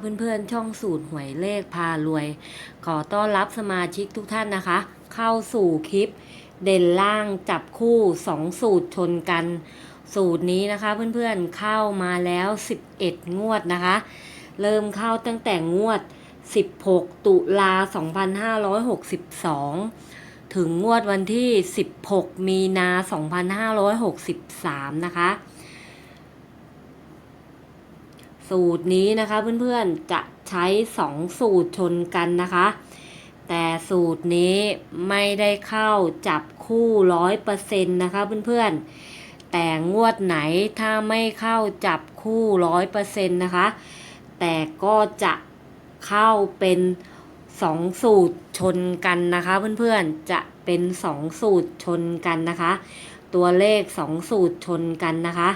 เพื่อนๆ ช่องสูตรหวยเลขพารวย ขอต้อนรับสมาชิกทุกท่านนะคะ เข้าสู่คลิป เด่นล่างจับคู่สองสูตรชนกัน สูตรนี้นะคะเพื่อนๆเข้ามาแล้ว 11 งวดนะคะ เริ่มเข้าตั้งแต่งวด 16 ตุลา 2562 ถึงงวดวันที่ 16 มีนา 2563 นะคะ สูตรนี้นะคะเพื่อนๆจะใช้2สูตรชนกันนะคะ แต่สูตรนี้ไม่ได้เข้าจับคู่ร้อยเปอร์เซ็นต์นะคะเพื่อนๆ แต่งวดไหนถ้าไม่เข้าจับคู่ร้อยเปอร์เซ็นต์นะคะ แต่ก็จะเข้าเป็นสองสูตรชนกันนะคะเพื่อนๆ จะเป็นสองสูตรชนกันนะคะ ตัวเลขสองสูตรชนกันนะคะ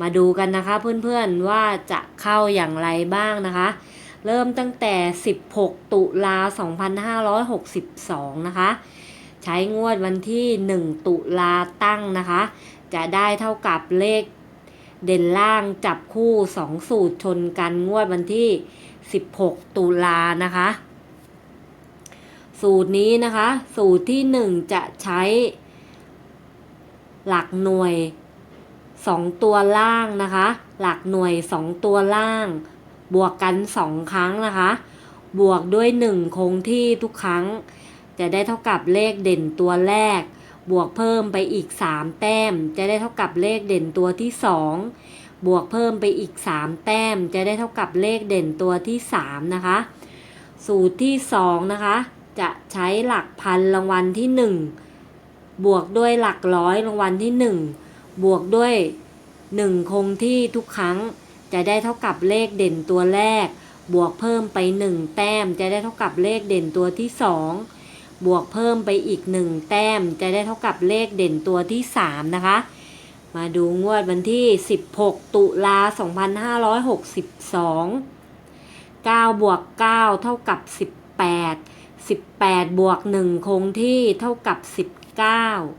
มาดูกันนะคะเพื่อนๆว่าจะเข้าอย่างไรบ้างนะคะ เริ่มตั้งแต่ 16 ตุลา 2562 นะคะ ใช้งวดวันที่ 1 ตุลาตั้งนะคะ จะได้เท่ากับเลขเด่นล่างจับคู่ 2 สูตรชนกันงวดวันที่ 16 ตุลานะคะ สูตรนี้นะคะ สูตรที่ 1 จะใช้หลักหน่วย 2 ตัวล่างนะคะ หลักหน่วย 2 ตัวล่าง บวกกัน 2 ครั้งนะคะ บวกด้วย 1 คงที่ทุกครั้ง จะได้เท่ากับเลขเด่นตัวแรก บวกเพิ่มไปอีก 3 แต้ม จะได้เท่ากับเลขเด่นตัวที่ 2 บวกเพิ่มไปอีก 3 แต้ม จะได้เท่ากับเลขเด่นตัวที่ 3 นะคะ สูตรที่ 2 นะคะ จะใช้หลักพันรางวัลที่ 1 บวกด้วยหลักร้อยรางวัลที่ 1 บวกด้วย 1 คงที่ทุกครั้งจะได้เท่ากับเลขเด่นตัวแรก บวกเพิ่มไป 1 แต้ม จะได้เท่ากับเลขเด่นตัวที่ 2 บวกเพิ่มไปอีก 1 แต้ม จะได้เท่ากับเลขเด่นตัวที่ 3 นะคะ มาดูงวดวันที่ 16 ตุลา 2562 9บวก9เท่ากับ 18 18 บวก 1 คงที่เท่ากับ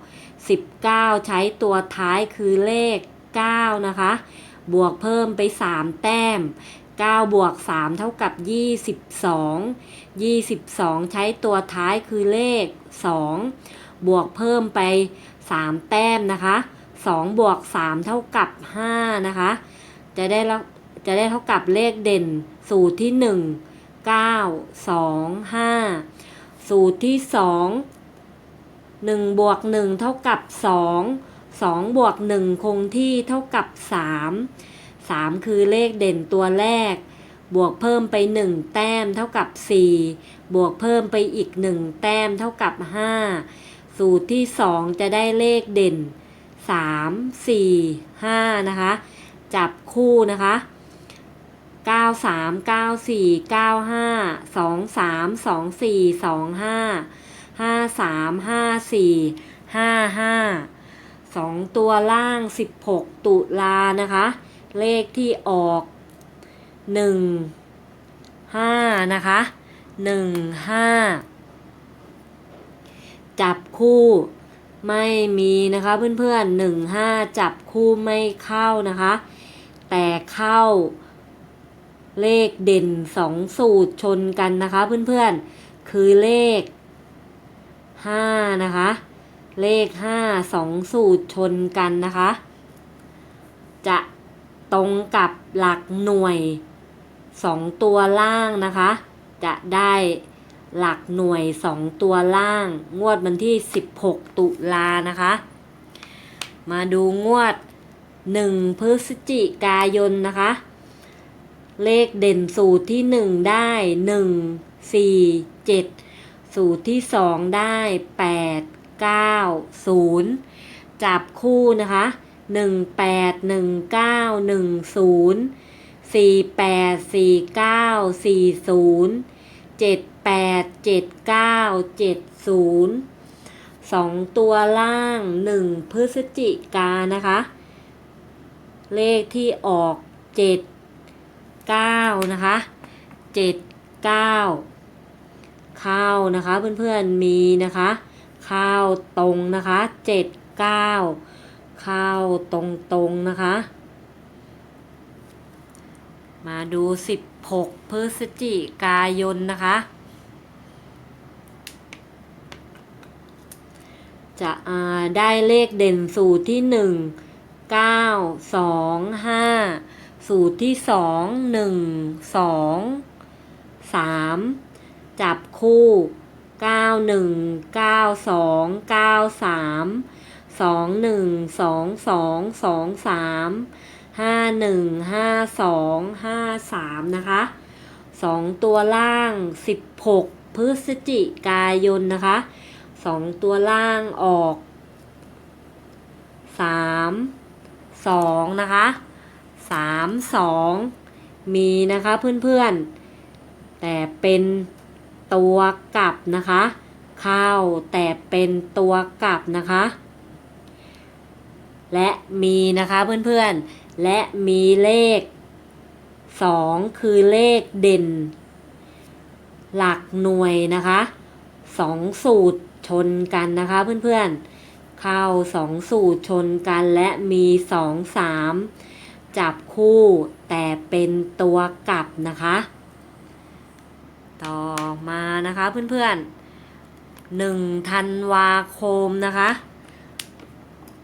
19 19 ใช้ตัวท้ายคือเลข 9 นะคะ บวกเพิ่มไป 3 แต้ม 9 บวก 3 เท่ากับ 22 22 ใช้ตัวท้ายคือเลข 2 บวกเพิ่มไป 3 แต้มนะคะ 2 บวก 3 เท่ากับ 5 นะคะ จะได้แล้วจะได้เท่ากับเลขเด่น สูตรที่ 1 9 2 5 สูตรที่ 2 1บวก1เท่ากับ 2 2 บวก 1 คงที่เท่ากับ 3 3 คือเลขเด่นตัวแรก บวกเพิ่มไป 1 แต้มเท่ากับ 4 บวกเพิ่มไปอีก 1 แต้มเท่ากับ 5 สูตรที่ 2 จะได้เลขเด่น 3 4 5 นะคะ จับคู่นะคะ9 3 9 4 9 5 2 3 2 4 2 5 5 3 5 4 5 5 2ตัวล่าง16ตุลานะคะ เลขที่ออก1 5นะคะ1 5จับคู่ไม่มีนะคะเพื่อนๆ1 5จับคู่ไม่เข้านะคะ แต่เข้าเลขเด่น2สูตรชนกันนะคะเพื่อนๆ คือเลข 5 นะคะ เลข 5 2 สูตรชนกันนะคะ จะตรงกับหลักหน่วย 2 ตัวล่างนะคะ จะได้หลักหน่วย 2 ตัวล่าง งวดวันที่ 16 ตุลานะคะ มาดูงวด 1 พฤศจิกายนนะคะ เลขเด่นสูตรที่ 1 ได้ 1 4 7 สูตรที่ 2 ได้ 8 9 0 จับคู่นะคะ 1 8 1 9 1 0 4 8 4 9 4 0 7 8 7 9 7 0 2ตัวล่าง1พฤศจิกานะคะ เลขที่ออก7 9นะคะ7 9เข้านะคะเพื่อนๆมีนะคะ ข้าวตรงนะคะ7 9เข้าตรงตรงๆนะคะ มาดู16พฤศจิกายนนะคะ จะได้เลขเด่นสูตรที่1 9 2 5สูตรที่2 1 2 3จับคู่9 1 9 2 9 3 2 1 2 2 2 3ห้าห นึ่งห้าสองห้าสามนะคะสองตัวล่างสิบหกพฤศจิกายนนะคะสองตัวล่างออกสามสองนะคะสามสองมีนะคะเพื่อนๆ แต่เป็น ตัวกลับนะคะ เข้าแต่เป็นตัวกลับนะคะ และมีนะคะเพื่อนๆ และมีเลข 2 คือเลขเด่น หลักหน่วยนะคะ 2 สูตรชนกันนะคะเพื่อนๆ เข้า 2 สูตรชนกันและมี 2 3 จับคู่แต่เป็นตัวกลับนะคะ ต่อมานะคะเพื่อนๆ1ธันวาคมนะคะ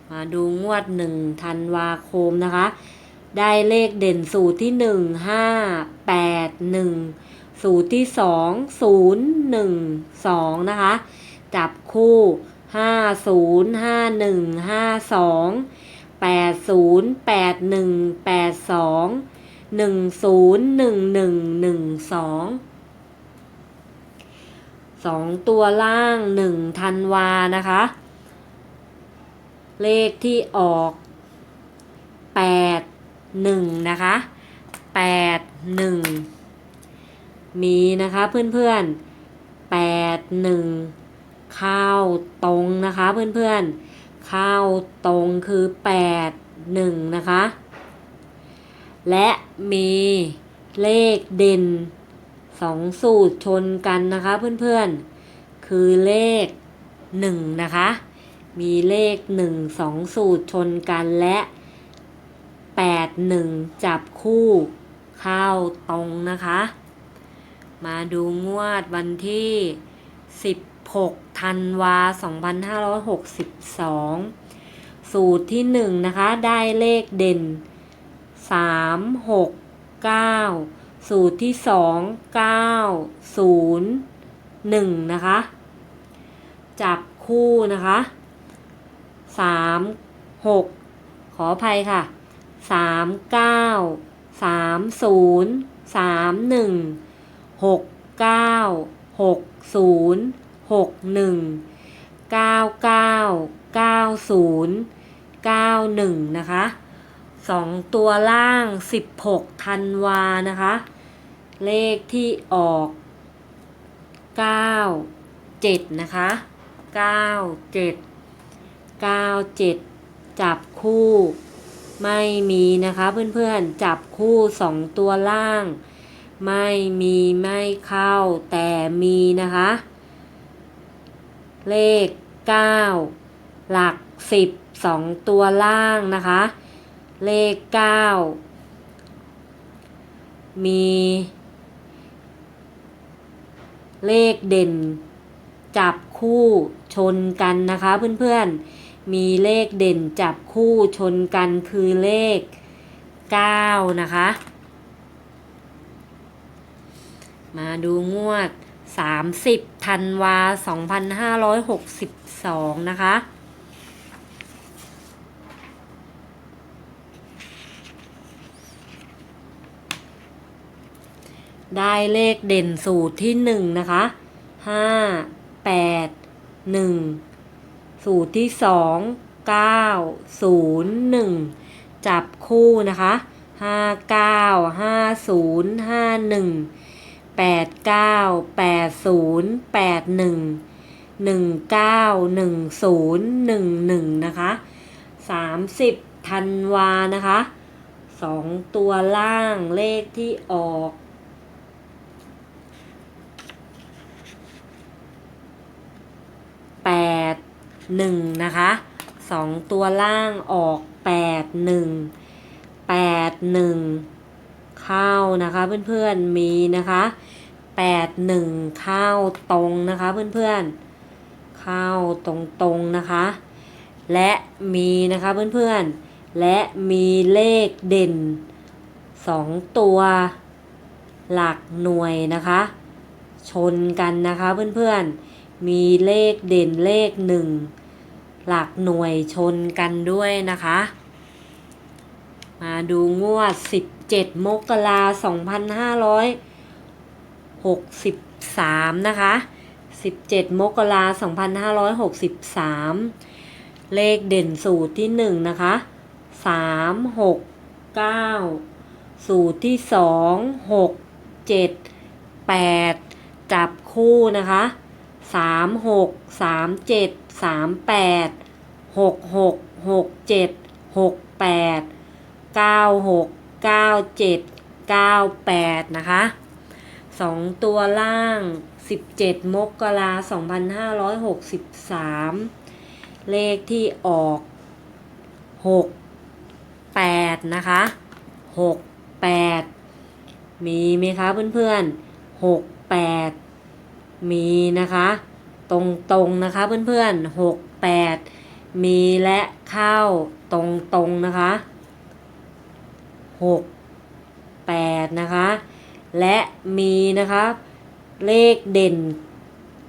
มาดูงวดหนึ่งธันวาคมนะคะ ได้เลขเด่นสูตรที่หนึ่งห้าแปดหนึ่งสูตรที่สองศูนย์หนึ่งสองนะคะ จับคู่ห้าศูนย์ห้าหนึ่งห้าสองแปดศูนย์แปดหนึ่งแปดสองหนึ่งศูนย์หนึ่งหนึ่งหนึ่งสอง สองตัวล่างหนึ่งธันวานะคะ เลขที่ออกแปดหนึ่งนะคะแปดหนึ่งมีนะคะเพื่อนๆแปดหนึ่งข้าวตรงนะคะเพื่อนๆข้าวตรงคือแปดหนึ่งนะคะ และมีเลขเด่น สองสูตรชนกันนะคะเพื่อนๆ คือเลขหนึ่งนะคะ มีเลขหนึ่งสองสูตรชนกันและแปดหนึ่งจับคู่เข้าตรงนะคะ มาดูงวดวันที่16ธันวา2562สูตรที่1นะคะ ได้เลขเด่น3 6 9 สูตรที่2 9 0 1นะคะ จับคู่นะคะสามหกขออภัยค่ะสามเก้าสามศูนย์สามหนึ่งหกเก้าหกศูนย์หกหนึ่งเก้าเก้าเก้าศูนย์เก้าหนึ่งนะคะสองตัวล่างสิบหกธันวานะคะ เลขที่ออกเก้าเจ็ดนะคะเก้าเจ็ด9 7 จับคู่ ไม่มีนะคะเพื่อนๆ จับคู่ 2 ตัวล่าง ไม่มีไม่เข้าแต่มีนะคะ เลข 9 หลัก 10 2 ตัวล่างนะคะ เลข 9 มี เลขเด่น จับคู่ชนกันนะคะเพื่อนๆ มีเลขเด่นจับคู่ชนกันคือเลข 9 นะคะ มาดูงวด 30ธันวา 2562 นะคะ ได้เลขเด่นสูตรที่1นะคะ5 8 1สูตรที่2 9 0 1จับคู่นะคะ5 9 5 0 5 1 8 9 8 0 8 1 1 9 1 0 1 1นะคะ30ธันวานะคะ2ตัวล่างเลขที่ออก 1 นะคะ 2 ตัวล่างออก 8 1 8 1 เข้านะคะเพื่อนๆมีนะคะ 8 1 เข้าตรงนะคะเพื่อนๆเข้าตรงๆนะคะ และมีนะคะเพื่อนๆและมีเลขเด่น 2 ตัวหลักหน่วยนะคะ ชนกันนะคะเพื่อนๆ มีเลขเด่นเลขหนึ่งหลักหน่วยชนกันด้วยนะคะ มาดูงวด 17 มกราคม2563 นะคะ 17 มกราคม2563 เลขเด่นสูตรที่ 1 นะคะ 3 6 9 สูตรที่ 2 6 7 8 จับคู่นะคะ 3 6 3 7 3 8 6 6 6 7 6 8 9 6 9 7 9 8นะคะสองตัวล่าง17มกราคม2563เลขที่ออก6 8นะคะ6 8มีไหมคะเพื่อนๆ6 8 มีนะคะ ตรงๆนะคะเพื่อนๆ6 8มีและเข้าตรงๆนะคะ6 8นะคะ และมีนะคะเลขเด่น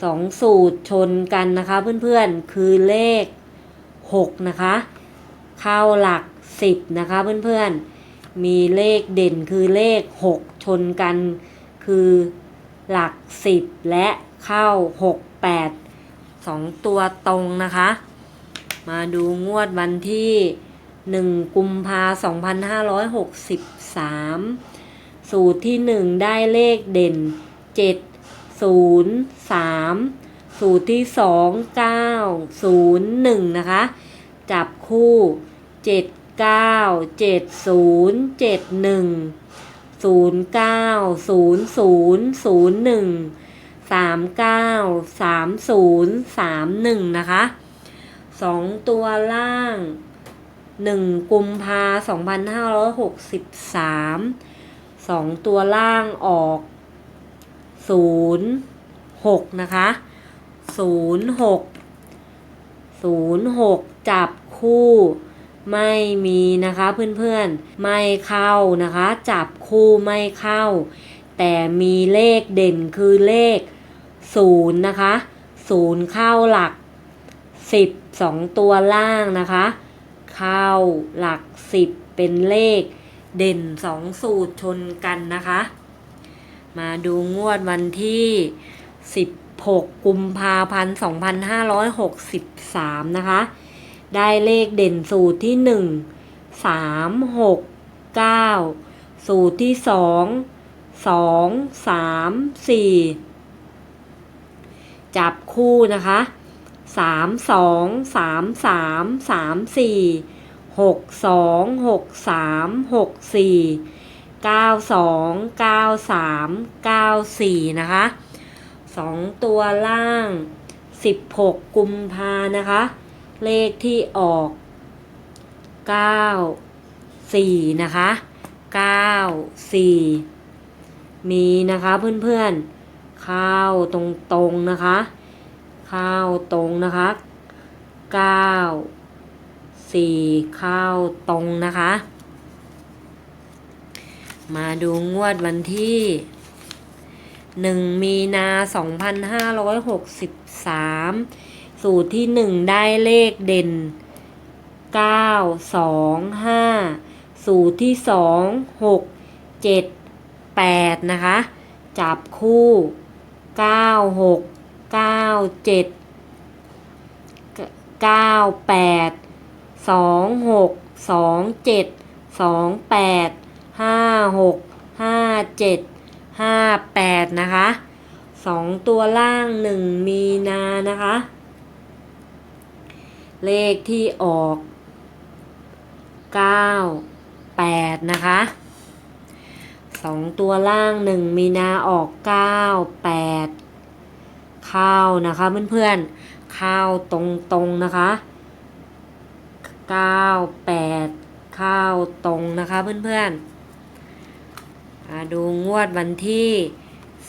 สองสูตรชนกันนะคะเพื่อนๆคือเลข6นะคะเข้าหลัก10นะคะเพื่อนๆมีเลขเด่นคือเลข6ชนกันคือ หลัก 10 และเข้า 6 8 2 ตัวตรงนะคะ มาดูงวดวันที่ 1 กุมภา2563 สูตรที่ 1 ได้เลขเด่น 7 0 3 สูตรที่ 2 9 0 1 นะคะ จับคู่ 7 9 7 0 7 1 0 9 0 0 0 1 3 9 3 0 3 1นะคะ2ตัวล่าง1กุมภาพันธ์2563 2ตัวล่างออก0 6นะคะ0 6 0 6จับคู่ ไม่มีนะคะเพื่อนๆไม่เข้านะคะ จับคู่ไม่เข้า แต่มีเลขเด่นคือเลข0นย์นะคะ0เข้าหลัก10 2ตัวล่างนะคะ เข้าหลัก10เป็นเลขเด่น2สูตรชนกันนะคะ มาดูงวดวันที่16กุมภาพันธ์2563นะคะ ได้เลขเด่นสูตรที่1 3 6 9สูตรที่2 2 3 4จับคู่นะคะ3 2 3 3 3 4 6 2 6 3 6 4 9 2 9 3 9 4นะคะ2ตัวล่าง16กุมภานะคะ เลขที่ออก 9 4 นะคะ 9 4 มีนะคะเพื่อนๆ ข้าวตรงๆนะคะ ข้าวตรงนะคะ 9 4 ข้าวตรงนะคะ มาดูงวดวันที่1มีนา2563สููตรที่ 1 ได้เลขเด่น 9 2 5 สูตรที่ 2 6 7 8 นะคะ จับคู่ 9 6 9 7 9 8 2 6 2 7 2 8ห้าหกห้าเจ็ดห้าแปดนะคะสองตัวล่างหนึ่งมีนานะคะ เลขที่ออกเก้าแปดนะคะสองตัวล่างหนึ่งมีนาออกเก้าแปดเข้านะคะเพื่อนๆเข้าตรงๆนะคะเก้าแปดเข้าตรงนะคะเพื่อนๆดูงวดวันที่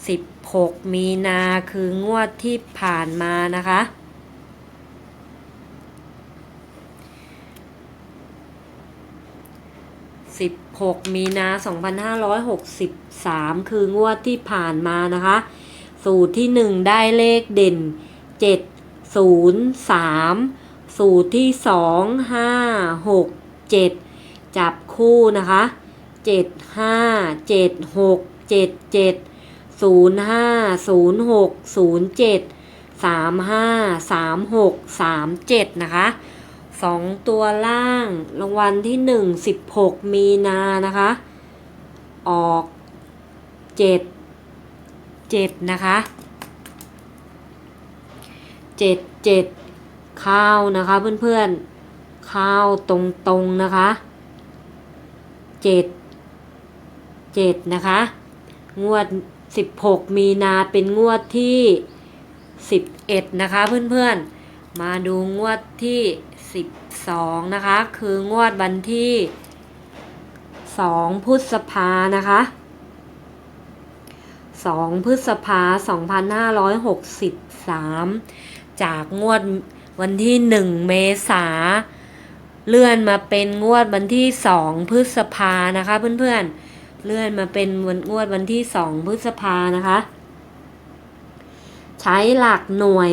16 มีนาคืองวดที่ผ่านมานะคะ 16 มีนา 2563 คืองวดที่ผ่านมานะคะ สูตรที่ 1 ได้เลขเด่น 7 0 3 สูตรที่ 2 5 6 7 จับคู่นะคะ 7 5 7 6 7 7 0 5 0 6 0 7 3 5 3 6 3 7 นะคะ สองตัวล่าง รางวัลที่หนึ่งสิบหกมีนานะคะ ออกเจ็ดเจ็ดนะคะเจ็ดเจ็ดข้าวนะคะเพื่อนๆ ข้าวตรงๆนะคะเจ็ดเจ็ดนะคะ งวดสิบหกมีนาเป็นงวดที่สิบเอ็ดนะคะเพื่อนๆ มาดูงวดที่ 12 นะคะ คืองวดวันที่ 2 พฤษภานะคะ 2 พฤษภา 2563 จากงวดวันที่ 1 เมษาเลื่อนมาเป็นงวดวันที่ 2 พฤษภานะคะเพื่อนๆ เลื่อนมาเป็นวันงวดวันที่ 2 พฤษภานะคะ ใช้หลักหน่วย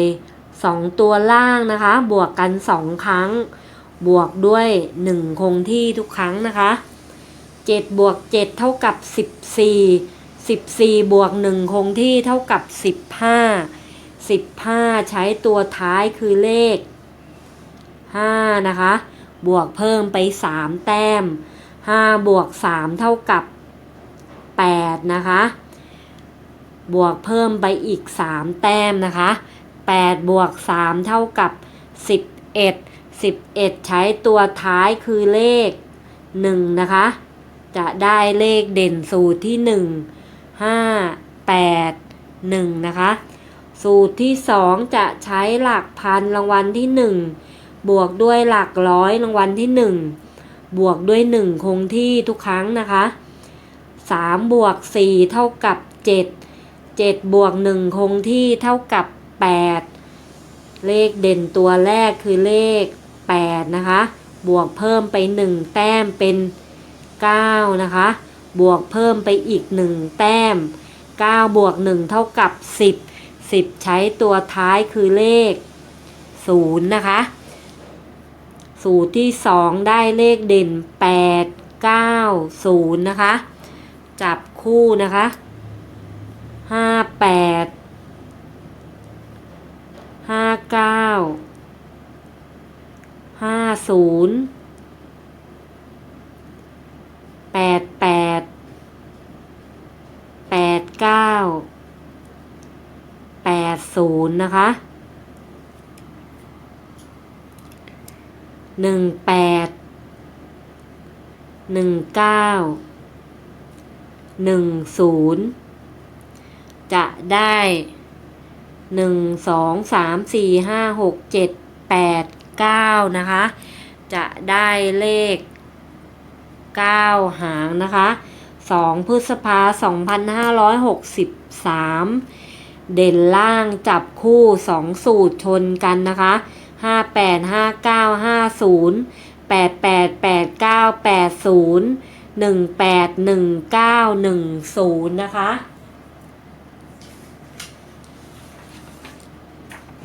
2 ตัวล่างนะคะ บวกกัน 2 ครั้ง บวกด้วย 1 คงที่ทุกครั้งนะคะ 7 บวก 7 เท่ากับ 14 14 บวก 1 คงที่เท่ากับ 15 15 ใช้ตัวท้ายคือเลข 5 นะคะ บวกเพิ่มไป 3 แต้ม 5 บวก 3 เท่ากับ 8 นะคะ บวกเพิ่มไปอีก 3 แต้มนะคะ 8 บวก 3 เท่ากับ 11 11 ใช้ตัวท้ายคือเลข 1 นะคะ จะได้เลขเด่นสูตรที่ 1 5 8 1 นะคะ สูตรที่ 2 จะใช้หลักพันรางวัลที่ 1 บวกด้วยหลักร้อยรางวัลที่ 1 บวกด้วย 1 คงที่ทุกครั้งนะคะ 3 บวก 4 เท่ากับ 7 7 บวก 1 คงที่เท่ากับ 8 เลขเด่นตัวแรกคือเลข 8 นะคะ บวกเพิ่มไป 1 แต้มเป็น 9 นะคะ บวกเพิ่มไปอีก 1 แต้ม 9 บวก 1 เท่ากับ 10 10 ใช้ตัวท้ายคือเลข 0 นะคะ สูตรที่ 2 ได้เลขเด่น 8 9 0 นะคะ จับคู่นะคะห้าแปด ห้าเก้าห้าศูนย์แปดแปดแปดเก้าแปดศูนย์นะคะหนึ่งแปดหนึ่งเก้าหนึ่งศูนย์จะได้ หนึ่งสองสามสี่ห้าหกเจ็ดแปดเก้านะคะ จะได้เลขเก้าหางนะคะสองพฤษภาสองพันห้าร้อยหกสิบสามเด่นล่างจับคู่สองสูตรชนกันนะคะห้าแปดห้าเก้าห้าศูนย์แปดแปดแปดเก้าแปดศูนย์หนึ่งแปดหนึ่งเก้าหนึ่งศูนย์นะคะ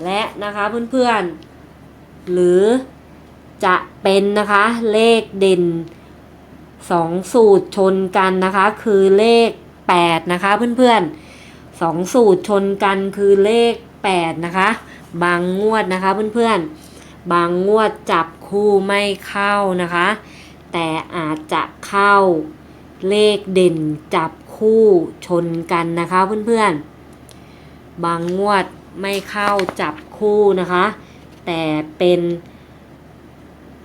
และนะคะเพื่อนๆ หรือจะเป็นนะคะเลขเด่นสองสูตรชนกันนะคะ คือเลข 8 นะคะเพื่อนๆสองสูตรชนกันคือเลข 8 นะคะ บางงวดนะคะเพื่อนๆ บางงวดจับคู่ไม่เข้านะคะ แต่อาจจะเข้าเลขเด่นจับคู่ชนกันนะคะเพื่อนๆ บางงวด ไม่เข้าจับคู่นะคะ แต่เป็น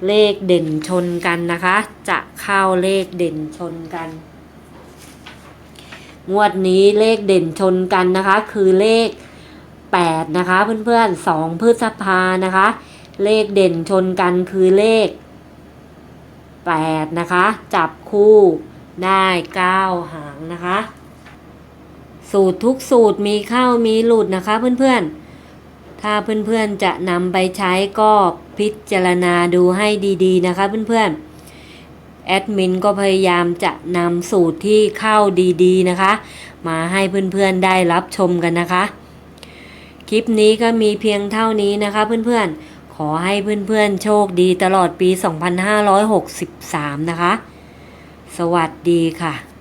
เลขเด่นชนกันนะคะ จะเข้าเลขเด่นชนกัน งวดนี้เลขเด่นชนกันนะคะ คือเลข 8 นะคะ เพื่อนๆ2พฤษภานะคะ เลขเด่นชนกันคือเลข 8 นะคะ จับคู่ได้เก้าหางนะคะ สูตรทุกสูตรมีเข้ามีหลุดนะคะเพื่อนๆ ถ้าเพื่อนๆจะนำไปใช้ก็พิจารณาดูให้ดีๆนะคะเพื่อนๆ แอดมินก็พยายามจะนำสูตรที่เข้าดีๆนะคะ มาให้เพื่อนๆได้รับชมกันนะคะ คลิปนี้ก็มีเพียงเท่านี้นะคะเพื่อนๆ ขอให้เพื่อนๆ โชคดีตลอดปี 2563 นะคะ สวัสดีค่ะ